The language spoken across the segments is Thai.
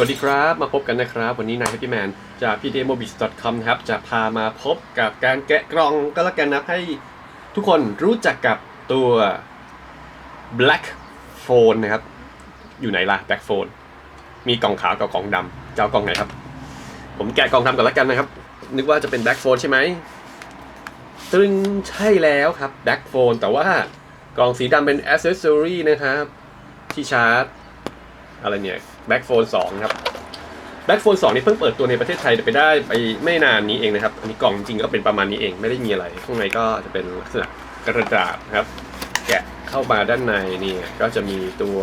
วัสดีครับ มาพบกันนะครับ วันนี้นาย Happy Man จาก pdmobis.com ครับ จะพามาพบกับการแกะกล่องก็แล้วกันนะให้ทุกคนรู้จักกับตัว Black Phone นะครับ อยู่ไหนล่ะ Black Phone มีกล่องขาวกับกล่องดำเจะเอากล่องไหนครับ ผมแกะกล่องดำก่อนแล้วกันนะครับ นึกว่าจะเป็น Black Phone ใช่ไหมตึงใช่แล้วครับ Black Phone แต่ว่ากล่องสีดำเป็น Accessory นะครับที่ชาร์จอะไรเนี่ย Black Phone 2ครับ Black Phone 2นี่เพิ่งเปิดตัวในประเทศไทยไปได้ไปไม่นานนี้เองนะครับ อันนี้กล่องจริงก็เป็นประมาณนี้เองไม่ได้มีอะไร ข้างในก็จะเป็นลักษณะกระดาษครับ แกะเข้ามาด้านในนี่ก็จะมีตัว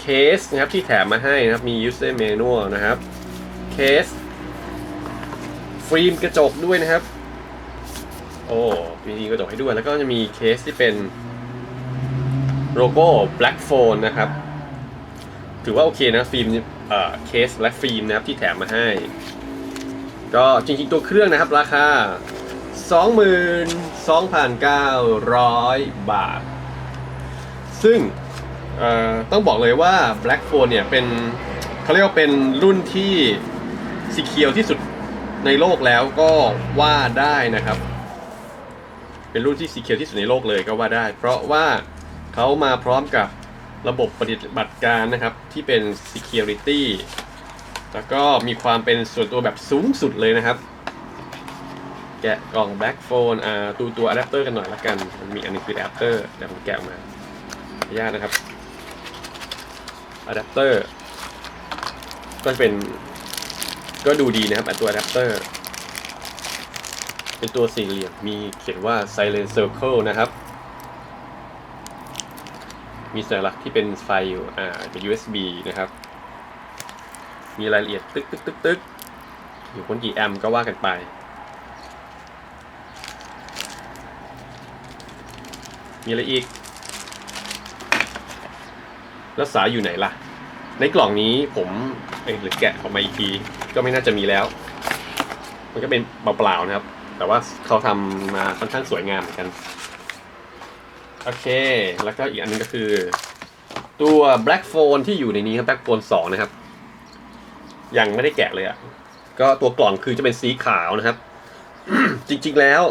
เคสนะครับที่แถมมาให้นะครับมี user manual นะครับเคสฟิล์มกระจกด้วยนะครับ โอ้มีกระจกให้ด้วยแล้วก็จะมีเคสที่เป็นโลโก้ Black Phone นะครับ ถือว่าโอเคนะฟิล์มเอ่อเคสและฟิล์มนะครับที่แถมมาให้ ก็จริงๆตัวเครื่องนะครับราคา 22,900 บาท ซึ่งต้องบอกเลยว่า Black Phone เนี่ยเป็นเขาเรียกว่าเป็นรุ่นที่สีเคียวที่สุดในโลกแล้วก็ว่าได้นะครับ เป็นรุ่นที่สีเคียวที่สุดในโลกเลยก็ว่าได้ เพราะว่าเขามาพร้อมกับ ระบบปฏิบัติการนะครับที่เป็น Security แล้วก็มีความเป็นส่วนตัวแบบสูงสุดเลยนะครับ แกะกล่อง Black Phone อ่าตัวตัวอะแดปเตอร์กันหน่อยละกัน มันมีอันนึงคืออะแดปเตอร์เดี๋ยวผมแกะออกมาอนุญาตนะครับอะแดปเตอร์ก็เป็นก็ดูดีนะครับตัวอะแดปเตอร์เป็นตัวสี่เหลี่ยมมีเขียนว่า Silent Circle นะครับ มีสัญลักษณ์ที่เป็นไฟอยู่อ่าเป็น USB นะครับ มีรายละเอียดตึกตึกตึกตึกอยู่คนกี่แอมป์ก็ว่ากันไป มีอะไรอีก แล้วสายอยู่ไหนล่ะ ในกล่องนี้ผมเอ้หรือแกะออกมาอีกที ก็ไม่น่าจะมีแล้ว มันก็เป็นเปล่าๆนะครับ แต่ว่าเขาทำมาค่อนข้างสวยงามเหมือนกัน โอเค แล้วก็อีกอันนึงก็คือ ตัว Black Phone ที่อยู่ในนี้ครับ Black Phone 2 นะครับ ยังไม่ได้แกะเลยอะ่ะ ก็ตัวกล่องคือจะเป็นสีขาวนะครับ จริงๆแล้ว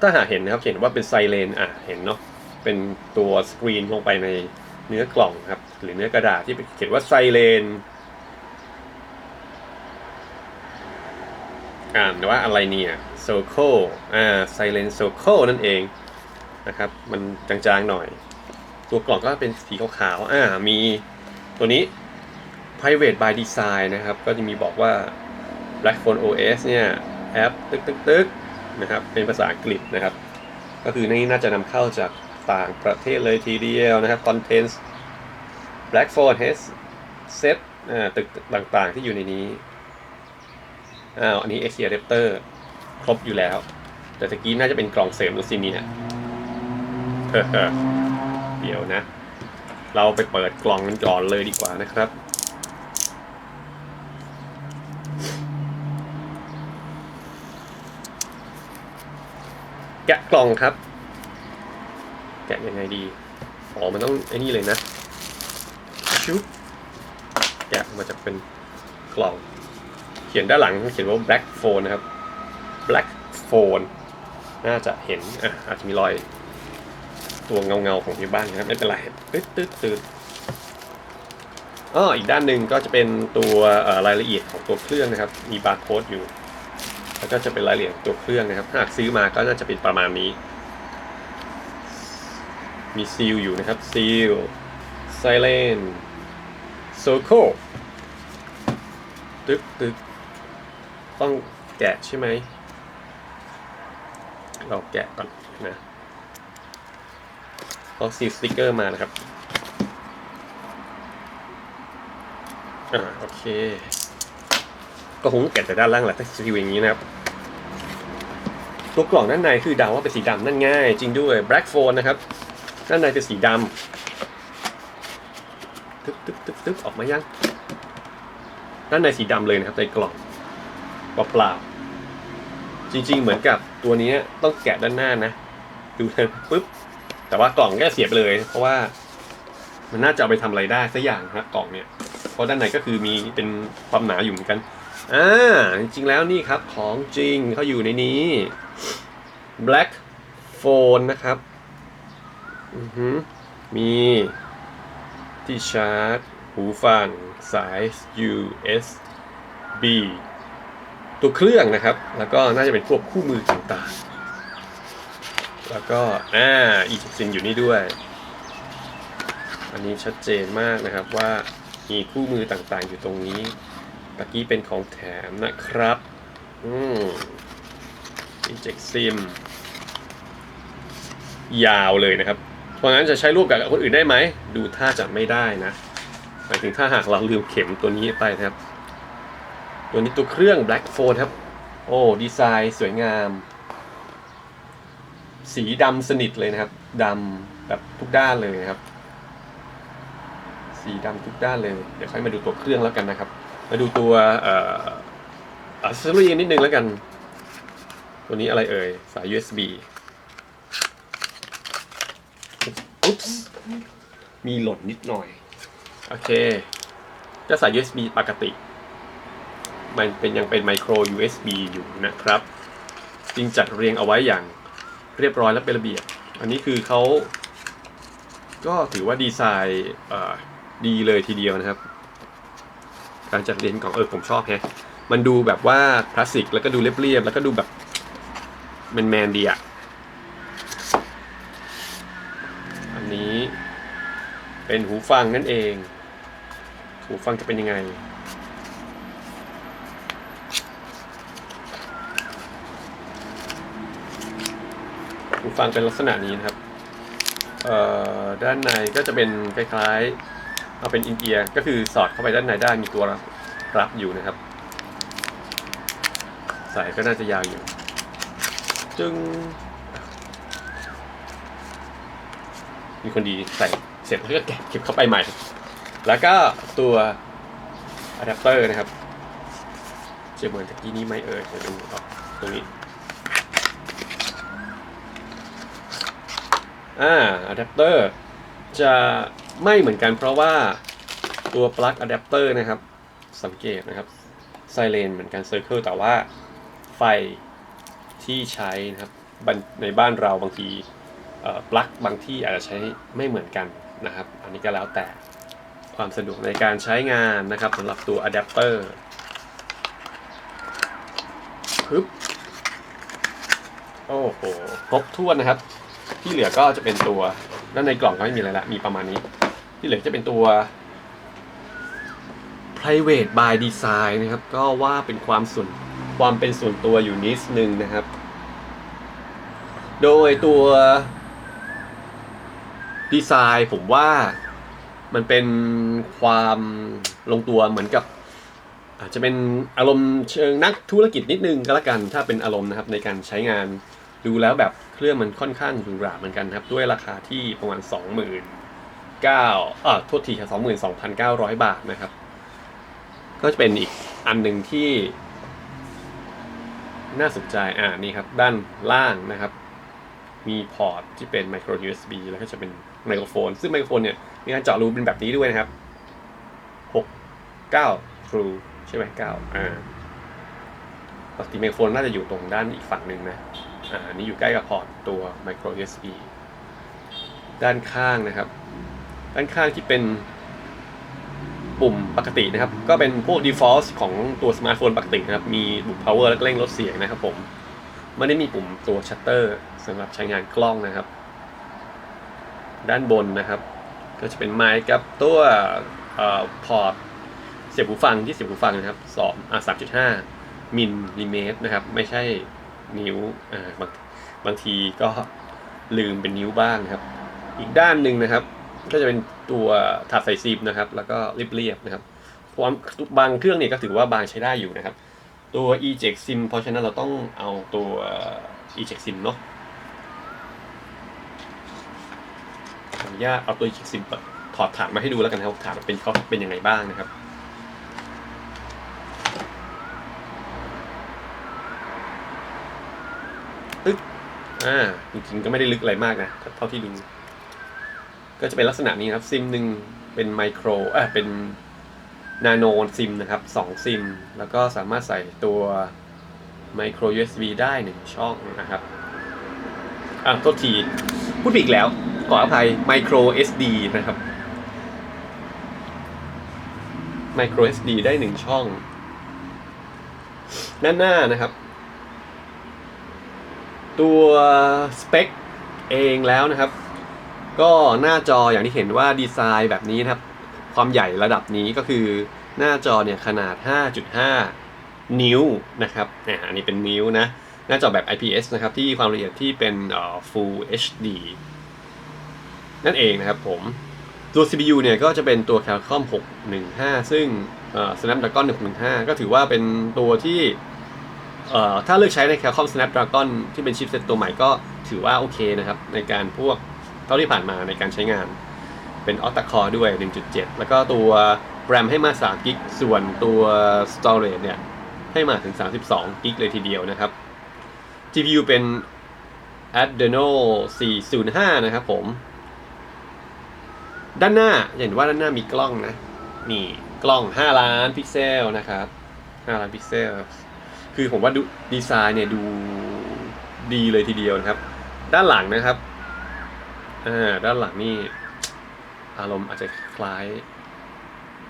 ถ้าหาเห็นนะครับ เห็นว่าเป็นไซเลนอะ เห็นเนาะ เป็นตัวสกรีนลงไปในเนื้อกล่องครับ หรือเนื้อกระดาษที่เขียนว่าไซเลนอ่านว่าอะไรเนี่ย Circle อ่า Silent Circle นั่นเอง นะครับ มันจางๆหน่อย ตัวกล่องก็เป็นสีขาวๆอ่ามีตัวนี้ private by design นะครับ ก็จะมีบอกว่า Black Phone OS เนี่ยแอปตึกตึกตึกนะครับ เป็นภาษาอังกฤษนะครับ ก็คือนี่น่าจะนำเข้าจากต่างประเทศเลยทีเดียวนะครับ Contents Black Phone has set อ่าตึกต่างๆที่อยู่ในนี้อ้าวอันนี้ AC adapter ครบอยู่แล้ว แต่ตะกี้น่าจะเป็นกล่องเสริมแล้วสิเนีย เดี๋ยวนะ เราไปเปิดกล่องกันก่อนเลยดีกว่านะครับ แกะกล่องครับ แกะยังไงดีอ๋อมันต้องไอ้นี่เลยนะชุบแกะมาจากเป็นกล่อง เขียนด้านหลังเขียนว่า black phone นะครับ black phone น่าจะเห็นอะอาจจะมีรอย ตัวเงาเงาๆของที่บ้านนะครับไม่เป็นไรตึ๊ดตึ๊ดตึ๊ดอ๋ออีกด้านหนึ่งก็จะเป็นตัวรายละเอียดของตัวเครื่องนะครับ มีบาร์โค้ดอยู่ แล้วก็จะเป็นรายละเอียดตัวเครื่องนะครับ หากซื้อมาก็น่าจะเป็นประมาณนี้ มีซีลอยู่นะครับซีล silent circle ตึ๊กตึ๊กต้องแกะใช่ไหมเราแกะก่อนนะ ต้องซีสติกเกอร์มานะครับ อ่าโอเค ก็คงแกะแต่ด้านล่างแหละถ้าซีอย่างนี้นะครับ ตัวกล่องด้านในคือเดาว่าเป็นสีดำนั่นง่าย จริงด้วย black phone นะครับ ด้านในเป็นสีดำตึ๊บตึ๊บตึ๊บตึ๊บออกมายัง ด้านในสีดำเลยนะครับในกล่องเปล่าๆจริง ๆ เหมือนกับตัวนี้ต้องแกะด้านหน้านะ ดูนะปุ๊บ แต่ว่ากล่องก็เสียบเลย เพราะว่ามันน่าจะเอาไปทำอะไรได้สักอย่างนะกล่องเนี่ย เพราะด้านในก็คือมีเป็นความหนาอยู่เหมือนกันอ่าจริงแล้วนี่ครับของจริงเขาอยู่ในนี้ black phone นะครับอือหือมีที่ชาร์จ หูฟัง สาย USB ตัวเครื่องนะครับ แล้วก็น่าจะเป็นพวกคู่มือต่างๆ แล้วก็อ่าอีจิซินอยู่นี่ด้วย อันนี้ชัดเจนมากนะครับว่ามีคู่มือต่างๆอยู่ตรงนี้ตะกี้เป็นของแถมนะครับ อืม Eject Sim ยาวเลยนะครับ เพราะงั้นจะใช้ร่วมกับคนอื่นได้ไหม ดูท่าจะไม่ได้นะหมายถึงถ้าหากเราลืมเข็มตัวนี้ไปนะครับ ตัวนี้ตัวเครื่อง Black Phone ครับ โอ้ ดีไซน์สวยงาม สีดำสนิทเลยนะครับดำแบบทุกด้านเลยนะครับ สีดำทุกด้านเลย เดี๋ยวค่อยมาดูตัวเครื่องแล้วกันนะครับ มาดูตัวเอ่ออัซเอรีนิดนึงแล้วกัน ตัวนี้อะไรเอ่ย สาย USB อุ๊ปส์มีหล่นนิดหน่อย โอเคก็สาย USB ปกติ มันเป็นยังเป็นไมโคร USB อยู่นะครับจริงจัดเรียงเอาไว้อย่าง เรียบร้อยและเป็นระเบียบ อันนี้คือเขาก็ถือว่าดีไซน์ดีเลยทีเดียวนะครับ การจัดเรียงของเออผมชอบแฮะมันดูแบบว่าคลาสสิกแล้วก็ดูเรียบๆแล้วก็ดูแบบแมนแมนๆดีอะอันนี้เป็นหูฟังนั่นเอง หูฟังจะเป็นยังไง ฟังเป็นลักษณะนี้นะครับเอ่อด้านในก็จะเป็นคล้ายๆ เอาเป็นอินเอียร์ก็คือสอดเข้าไปด้านในได้มีตัวรับอยู่นะครับ สายก็น่าจะยาวอยู่ จึง มีคนดีใส่เสร็จแล้วก็แกะเก็บเข้าไปใหม่ แล้วก็ตัวอะแดปเตอร์นะครับ จะเหมือนตะกี้นี้ไหมเอ่ยเดี๋ยวดูก่อนตรงนี้ อ่าอะแดปเตอร์จะไม่เหมือนกันเพราะว่าตัวปลั๊กอะแดปเตอร์นะครับ สังเกตนะครับไซเรนเหมือนกันเซอร์เคิลแต่ว่าไฟที่ใช้นะครับในบ้านเราบางที่ปลั๊กบางที่อาจจะใช้ไม่เหมือนกันนะครับ อันนี้ก็แล้วแต่ความสะดวกในการใช้งานนะครับสำหรับตัวอะแดปเตอร์ปึ๊บโอ้โหครบถ้วนนะครับ ที่เหลือก็จะเป็นตัวด้านในกล่องก็ไม่มีอะไรละมีประมาณนี้ ที่เหลือจะเป็นตัว private by design นะครับ ก็ว่าเป็นความส่วนความเป็นส่วนตัวอยู่นิดนึงนะครับ โดยตัวดีไซน์ผมว่ามันเป็นความลงตัวเหมือนกับอาจจะเป็นอารมณ์เชิงนักธุรกิจนิดนึงก็แล้วกัน ถ้าเป็นอารมณ์นะครับในการใช้งาน ดูแล้วแบบเครื่องมันค่อนข้างหรูหราเหมือนกันครับ ด้วยราคาที่ประมาณ29,000เอ่อโทษทีครับ22,900บาทนะครับ ก็จะเป็นอีกอันหนึ่งที่ น่าสนใจอ่านี่ครับ ด้านล่างนะครับ มีพอร์ตที่เป็น micro USB แล้วก็จะเป็นไมโครโฟน ซึ่งไมโครโฟนเนี่ย มีการเจาะรูเป็นแบบนี้ด้วยนะครับ6 9 True ใช่ไหม9อ่าปกติไมโครโฟนน่าจะอยู่ตรงด้านอีกฝั่งหนึ่งนะ อันนี้อยู่ใกล้กับพอร์ตตัว micro USB ด้านข้างนะครับ ด้านข้างที่เป็นปุ่มปกตินะครับ ก็เป็นพวก default ของตัวสมาร์ทโฟนปกตินะครับ มีปุ่ม power และเร่งลดเสียงนะครับผมไม่ได้มีปุ่มตัว shutter สำหรับใช้งานกล้องนะครับ ด้านบนนะครับ ก็จะเป็นไมค์กับตัวพอร์ตเสียบหูฟังที่เสียบหูฟังนะครับสองอ่าสามจุดห้ามิลลิเมตรนะครับ ไม่ใช่ นิ้วอ่าบางบางทีก็ลืมเป็นนิ้วบ้างครับ อีกด้านหนึ่งนะครับ ก็จะเป็นตัวถาดใส่ซิปนะครับ แล้วก็เรียบๆนะครับความบางเครื่องเนี่ยก็ถือว่าบางใช้ได้อยู่นะครับ ตัว eject sim เพราะฉะนั้นเราต้องเอาตัว eject sim เนาะขออนุญาตเอาตัว eject sim ถอดถาดมาให้ดูแล้วกันนะครับถาดเป็นเขาเป็นยังไงบ้างนะครับ ตึ๊กอ่าจริงๆก็ไม่ได้ลึกอะไรมากนะ เท่าที่ดู ก็จะเป็นลักษณะนี้ครับ ซิมหนึ่งเป็นไมโครอ่อเป็นนาโนซิมนะครับ2ซิม แล้วก็สามารถใส่ตัว micro USB ได้1ช่องนะครับ อะโทษที พูดผิดแล้ว ขออภัย micro SD นะครับ micro SD ได้1ช่อง ด้านหน้านะครับ ตัวสเปคเองแล้วนะครับ ก็หน้าจออย่างที่เห็นว่าดีไซน์แบบนี้นะครับ ความใหญ่ระดับนี้ก็คือหน้าจอเนี่ยขนาด 5.5 นิ้วนะครับอ่าอันนี้เป็นนิ้วนะ หน้าจอแบบ IPS นะครับที่ความละเอียดที่เป็นเอ่อ Full HD นั่นเองนะครับผมตัว CPU เนี่ยก็จะเป็นตัว Qualcomm 615 ซึ่งเอ่อ Snapdragon 115ก็ถือว่าเป็นตัวที่ เอ่อถ้าเลือกใช้ใน Qualcomm Snapdragon ที่เป็นชิปเซตตัวใหม่ก็ถือว่าโอเคนะครับ ในการพวกเท่าที่ผ่านมาในการใช้งาน เป็น Octa Core ด้วย 1.7 แล้วก็ตัว RAM ให้มา3 g b ส่วนตัว Storage เนี่ย ให้มาถึง 32 g b เลยทีเดียวนะครับ GPU เป็น Adreno 405 นะครับผม ด้านหน้าอย่างว่าด้านหน้ามีกล้องนะนี่กล้อง 5 ล้านพิกเซลนะครับ 5 ล้านพิกเซล คือผมว่าดูดีไซน์เนี่ยดูดีเลยทีเดียวนะครับ ด้านหลังนะครับอ่าด้านหลังนี่อารมณ์อาจจะคล้าย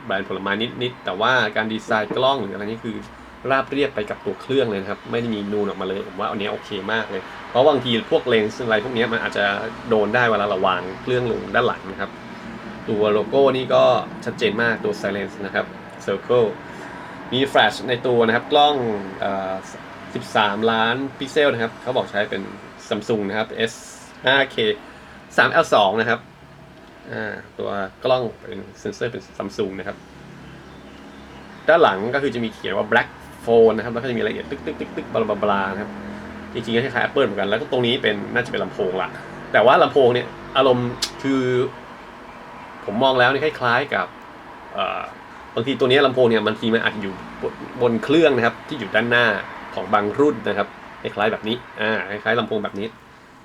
แบรนด์ผลไม้นิดๆแต่ว่าการดีไซน์กล้องหรืออะไรนี่คือราบเรียบไปกับตัวเครื่องเลยนะครับ ไม่ได้มีนูนออกมาเลย ผมว่าอันนี้โอเคมากเลย เพราะบางทีพวกเลนส์อะไรพวกนี้มันอาจจะโดนได้เวลาเราวางเครื่องลงด้านหลังนะครับ ตัวโลโก้นี่ก็ชัดเจนมากตัว Silence นะครับ Circle มีแฟลชในตัวนะครับ กล้องเอ่อ13 ล้านพิกเซลนะครับ เขาบอกใช้เป็น Samsung นะครับ S 5K 3L2 นะครับตัวกล้องเป็นเซนเซอร์เป็น Samsung นะครับ ด้านหลังก็คือจะมีเขียนว่า black phone นะครับ แล้วก็จะมีรายละเอียดตึกตึกตึกตึกบลาบลาบลานะครับ จริงๆก็คล้ายๆ Apple เหมือนกัน แล้วก็ตรงนี้เป็นน่าจะเป็นลำโพงละแต่ว่าลำโพงเนี่ย อารมณ์คือ ผมมองแล้วนี่คล้ายๆกับ บางทีตัวนี้ลำโพงเนี่ยบางทีมันอาจอยู่บนเครื่องนะครับ ที่อยู่ด้านหน้าของบางรุ่นนะครับคล้ายๆแบบนี้อ่าคล้ายๆลำโพงแบบนี้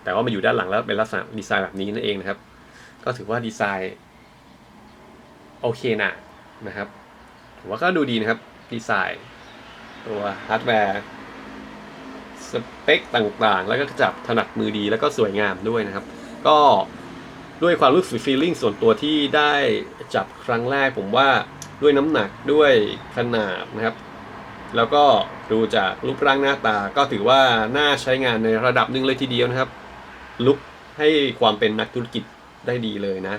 แต่ว่ามาอยู่ด้านหลังแล้วเป็นลักษณะดีไซน์แบบนี้นั่นเองนะครับ ก็ถือว่าดีไซน์โอเคนะนะครับผมว่าก็ดูดีนะครับดีไซน์ ตัวฮาร์ดแวร์สเปคต่างๆ แล้วก็จับถนัดมือดีแล้วก็สวยงามด้วยนะครับ ก็ด้วยความรู้สึกฟีลลิ่งส่วนตัวที่ได้จับครั้งแรกผมว่า ด้วยน้ำหนักด้วยขนาดนะครับ แล้วก็ดูจากรูปร่างหน้าตาก็ถือว่าน่าใช้งานในระดับหนึ่งเลยทีเดียวนะครับ ลุกให้ความเป็นนักธุรกิจได้ดีเลยนะ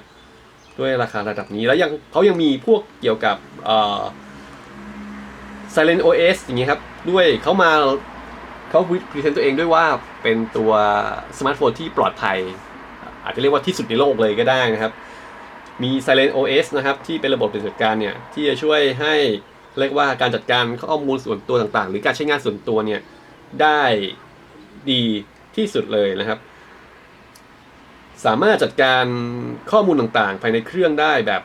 ด้วยราคาระดับนี้แล้วยังเขายังมีพวกเกี่ยวกับเอ่อ Silent OS อย่างเงี้ยครับ ด้วยเขามาเขาพรีเซนต์ตัวเองด้วยว่าเป็นตัวสมาร์ทโฟนที่ปลอดภัย อาจจะเรียกว่าที่สุดในโลกเลยก็ได้นะครับ มี Silent OS นะครับ ที่เป็นระบบปฏิบัติการเนี่ย ที่จะช่วยให้เรียกว่าการจัดการข้อมูลส่วนตัวต่างๆ หรือการใช้งานส่วนตัวเนี่ย ได้ดีที่สุดเลยนะครับ สามารถจัดการข้อมูลต่างๆ ภายในเครื่องได้แบบ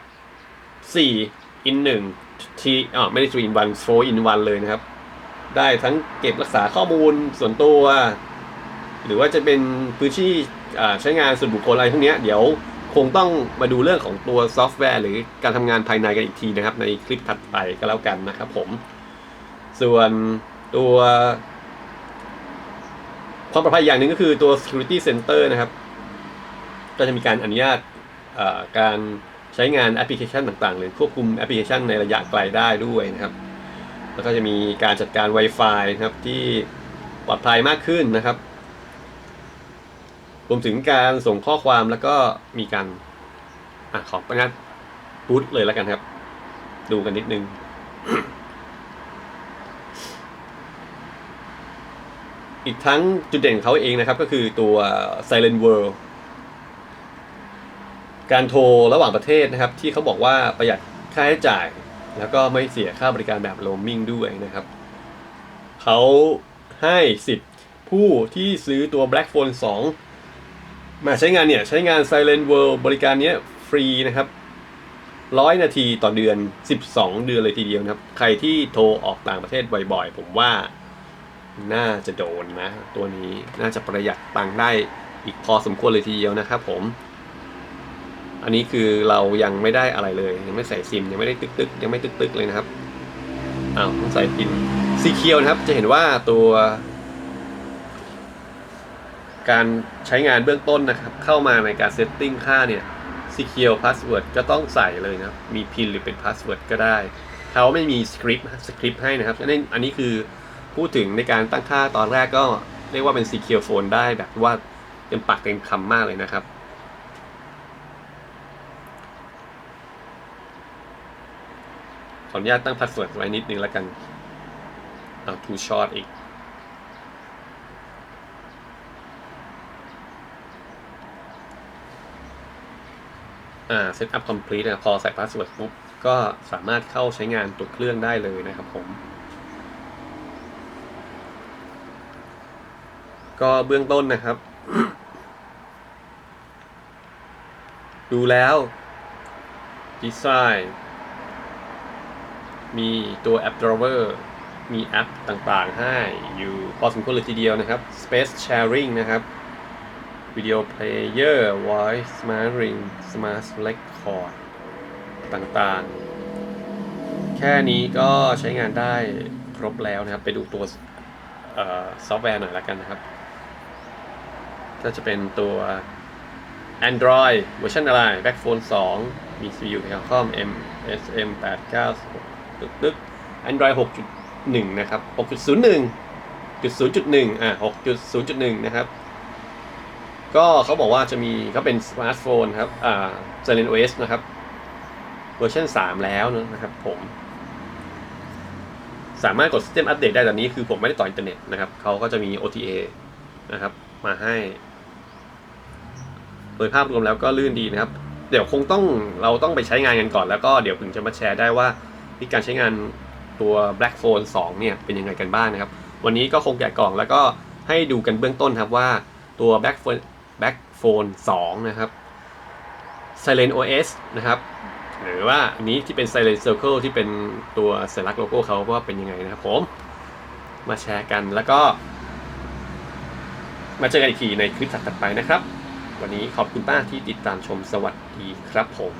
4 in 1ทีอ่าไม่ได้3 in 1 4 in 1 เลยนะครับ ได้ทั้งเก็บรักษาข้อมูลส่วนตัว หรือว่าจะเป็นพื้นที่ใช้งานส่วนบุคคลอะไรพวกเนี้ยเดี๋ยว คงต้องมาดูเรื่องของตัวซอฟต์แวร์ หรือการทำงานภายในกันอีกทีนะครับ ในคลิปถัดไปก็แล้วกันนะครับผม ส่วนตัว ความปลอดภัยอย่างหนึ่งก็คือตัว security center นะครับ ก็จะมีการอนุญาตการใช้งานแอปพลิเคชันต่างๆ หรือควบคุมแอปพลิเคชันในระยะไกลได้ด้วยนะครับ แล้วก็จะมีการจัดการ Wi-Fi นะครับที่ปลอดภัยมากขึ้นนะครับ รวมถึงการส่งข้อความแล้วก็มีการอะขอประงานบูตเลยแล้วกันครับ ดูกันนิดนึง อีกทั้งจุดเด่นของเขาเองนะครับ ก็คือตัว Silent World การโทรระหว่างประเทศนะครับ ที่เขาบอกว่าประหยัดค่าใช้จ่าย แล้วก็ไม่เสียค่าบริการแบบโรมมิ่งด้วยนะครับเขาให้สิทธิ์ผู้ที่ซื้อตัว Black Phone 2 มาใช้งานเนี่ยใช้งาน Silent World บริการเนี้ยฟรีนะครับร้อยนาทีต่อเดือน 12 เดือนเลยทีเดียวนะครับ ใครที่โทรออกต่างประเทศบ่อยๆ ผมว่าน่าจะโดนนะ ตัวนี้น่าจะประหยัดตังค์ได้อีกพอสมควรเลยทีเดียวนะครับผม อันนี้คือเรายังไม่ได้อะไรเลย ยังไม่ใส่ซิมยังไม่ได้ตึกตึกๆยังไม่ตึกตึกๆเลยนะครับอ้าวต้องใส่พินสีเขียวนะครับ จะเห็นว่าตัว การใช้งานเบื้องต้นนะครับ เข้ามาในการเซตติ้งค่าเนี่ย secure password ก็ต้องใส่เลยนะครับ มีพินหรือเป็น password ก็ได้ เขาไม่มีสคริปต์สคริปต์ให้นะครับอันนี้อันนี้คือพูดถึงในการตั้งค่าตอนแรกก็เรียกว่าเป็น secure phone ได้แบบว่าเต็มปากเต็มคำมากเลยนะครับขออนุญาตตั้ง password ไว้นิดนึงแล้วกัน เอา too short อีก อ่า setup complete นะพอใส่ password ปุ๊บก็สามารถเข้าใช้งานตัวเครื่องได้เลยนะครับผม ก็เบื้องต้นนะครับ ดูแล้วดีไซน์มีตัว App Drawer มีแอปต่างๆ ให้อยู่พอสมควรเลยทีเดียวนะครับ Space Sharing นะครับ Video Player Voice Smart Ring Smart Record ต่างๆ แค่นี้ก็ใช้งานได้ครบแล้วนะครับ ไปดูตัวซอฟต์แวร์หน่อยละกันนะครับ ก็จะเป็นตัว Android เวอร์ชันอะไร Backphone 2 มี CPU Qualcomm MSM 89ตึกตึก Android 6.1 นะครับ 6.01 0.1 อะ 6.0.1 นะครับ ก็เขาบอกว่าจะมีเขาเป็นสมาร์ทโฟนครับ อ่า Silent OS นะครับ เวอร์ชัน3 แล้วนะครับผม สามารถกด System Update ได้ตอนนี้คือผมไม่ได้ต่ออินเทอร์เน็ตนะครับ เขาก็จะมี OTA นะครับ มาให้ โดยภาพรวมแล้วก็ลื่นดีนะครับ เดี๋ยวคงต้องเราต้องไปใช้งานกันก่อนแล้วก็เดี๋ยวถึงจะมาแชร์ได้ว่าที่การใช้งานตัว Black Phone 2 เนี่ยเป็นยังไงกันบ้างนะครับ วันนี้ก็คงแกะกล่องแล้วก็ให้ดูกันเบื้องต้นครับว่าตัว Black Phone Backphone 2 นะครับ Silent OS นะครับ หรือว่าอันนี้ที่เป็น Silent Circle ที่เป็นตัวสัญลักษณ์โลโก้เขาว่าเป็นยังไงนะครับผม มาแชร์กันแล้วก็ มาเจอกันอีกทีในคลิปถัดไปนะครับ วันนี้ขอบคุณป้าที่ติดตามชมสวัสดีครับผม